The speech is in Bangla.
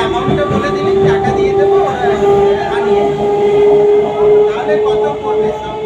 অ্যামাউন্টটা বলে দিলেন টাকা দিয়ে দেবো আনিয়ে তাহলে কত পড়বে সব